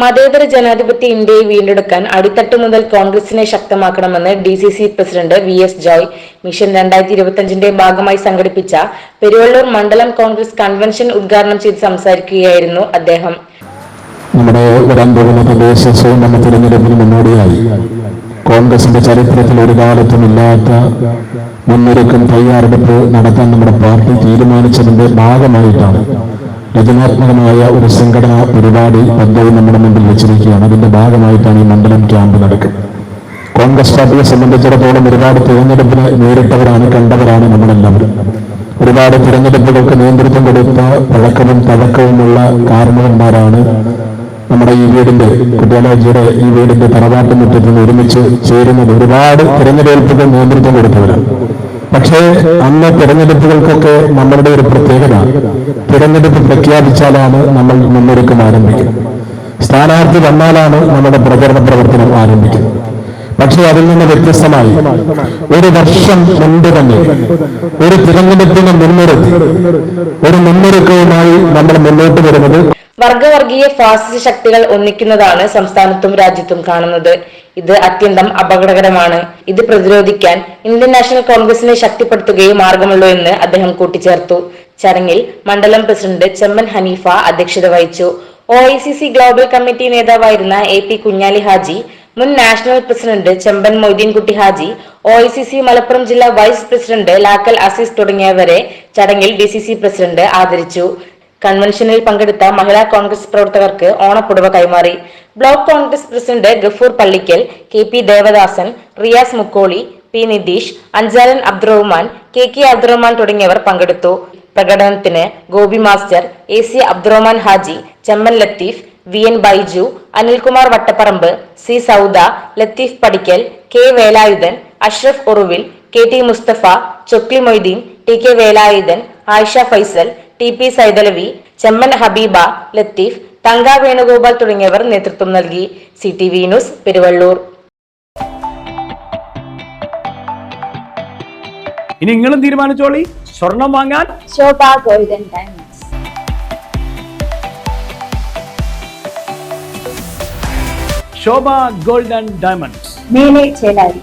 മതേതര ജനാധിപത്യ ഇന്ത്യയെ വീണ്ടെടുക്കാൻ അടിത്തട്ട് മുതൽ കോൺഗ്രസിനെ ശക്തമാക്കണമെന്ന് D C C president V S Joy mission രണ്ടായിരത്തി ഇരുപത്തിയഞ്ചിന്റെ ഭാഗമായി സംഘടിപ്പിച്ച പെരുവള്ളൂർ മണ്ഡലം കോൺഗ്രസ് കൺവെൻഷൻ ഉദ്ഘാടനം ചെയ്ത് സംസാരിക്കുകയായിരുന്നു അദ്ദേഹം. നമ്മുടെ വരാൻ പോകുന്ന തദ്ദേശ സ്വയംഭരണ മുന്നോടിയായി. കോൺഗ്രസിന്റെ ചരിത്രത്തിൽ ഒരു കാലത്തും ഇല്ലാത്ത മുന്നൊരുക്കം തയ്യാറെടുപ്പ് നടത്താൻ നമ്മുടെ പാർട്ടി തീരുമാനിച്ചതിന്റെ ഭാഗമായിട്ടാണ് രചനാത്മകമായ ഒരു സംഘടനാ പരിപാടി പദ്ധതി നമ്മുടെ മുമ്പിൽ വെച്ചിരിക്കുകയാണ്. അതിന്റെ ഭാഗമായിട്ടാണ് ഈ മണ്ഡലം ക്യാമ്പ് നടക്കുന്നത് കോൺഗ്രസ് പാർട്ടിയെ സംബന്ധിച്ചിടത്തോളം ഒരുപാട് തിരഞ്ഞെടുപ്പിന് നേരിട്ടവരാണ് കണ്ടവരാണ് നമ്മളെല്ലാവരും. ഒരുപാട് തിരഞ്ഞെടുപ്പുകൾക്ക് നേതൃത്വം കൊടുത്ത പഴക്കവും തഴക്കവുമുള്ള കാരണവന്മാരാണ് നമ്മുടെ ഈ വീടിന്റെ കുട്ടിയാലജിയുടെ ഈ വീടിന്റെ തറവാട്ട് മുറ്റത്ത് നിന്ന് ഒരുമിച്ച് ചേരുന്നത്. ഒരുപാട് തിരഞ്ഞെടുപ്പുകൾ നേതൃത്വം കൊടുത്തവരാണ്. പക്ഷേ അന്ന് തിരഞ്ഞെടുപ്പുകൾക്കൊക്കെ നമ്മളുടെ ഒരു പ്രത്യേകത. തിരഞ്ഞെടുപ്പ് പ്രഖ്യാപിച്ചാലാണ് നമ്മൾ മുന്നൊരുക്കം ആരംഭിക്കുന്നത്. സ്ഥാനാർത്ഥി വന്നാലാണ് നമ്മുടെ പ്രചരണ പ്രവർത്തനം ആരംഭിക്കുന്നത്. പക്ഷേ അതിൽ നിന്ന് വ്യത്യസ്തമായി ഒരു വർഷം മുൻപ് തന്നെ ഒരു തിരഞ്ഞെടുപ്പിന് മുൻനിർത്തി ഒരു മുന്നൊരുക്കവുമായി നമ്മൾ മുന്നോട്ട് വരുന്നത് വർഗവർഗീയ ഫാസിസ്റ്റ് ശക്തികൾ ഒന്നിക്കുന്നതാണ് സംസ്ഥാനത്തും രാജ്യത്തും കാണുന്നത്. ഇത് അത്യന്തം അപകടകരമാണ്. ഇത് പ്രതിരോധിക്കാൻ ഇന്ത്യൻ നാഷണൽ കോൺഗ്രസിനെ ശക്തിപ്പെടുത്തുകയും മാർഗമുള്ളൂ എന്ന് അദ്ദേഹം കൂട്ടിച്ചേർത്തു. ചടങ്ങിൽ മണ്ഡലം പ്രസിഡന്റ് ചെമ്മൻ ഹനീഫ അധ്യക്ഷത വഹിച്ചു. ഒ ഗ്ലോബൽ കമ്മിറ്റി നേതാവായിരുന്ന എ പി കുഞ്ഞാലി ഹാജി മുൻ national president Chemban Moideenkutty Haji O Malappuram ജില്ലാ വൈസ് പ്രസിഡന്റ് ലാക്കൽ അസീസ് തുടങ്ങിയവരെ ചടങ്ങിൽ ഡി സി സി പ്രസിഡന്റ് ആദരിച്ചു. കൺവെൻഷനിൽ പങ്കെടുത്ത മഹിളാ കോൺഗ്രസ് പ്രവർത്തകർക്ക് ഓണപ്പുടവ കൈമാറി. Block Congress president Gafoor Pallikkal K P Devadasan Riyas Mukkoli P Nitish Anchalan Abdurahman K K Abdurahman തുടങ്ങിയവർ പങ്കെടുത്തു. പ്രകടനത്തിന് Gopi master A C Abdurahman Haji Chemman Latheef V N Baiju Anilkumar Vattaparamba C Sauda Latheef Padikkal K Velayudhan Ashraf Oruvil K T Mustafa Chokli Moideen T K Velayudhan Ayisha Faisal T P Saithalavi Chemman Habeeba Latheef Thanka Venugopal തുടങ്ങിയവർ നേതൃത്വം നൽകി. C T V news Peruvallur. ഇനി നിങ്ങളും തീരുമാനിച്ചോളി. സ്വർണം വാങ്ങാൻ Shobha golden diamonds. Shobha gold and diamonds. Mele Chelari.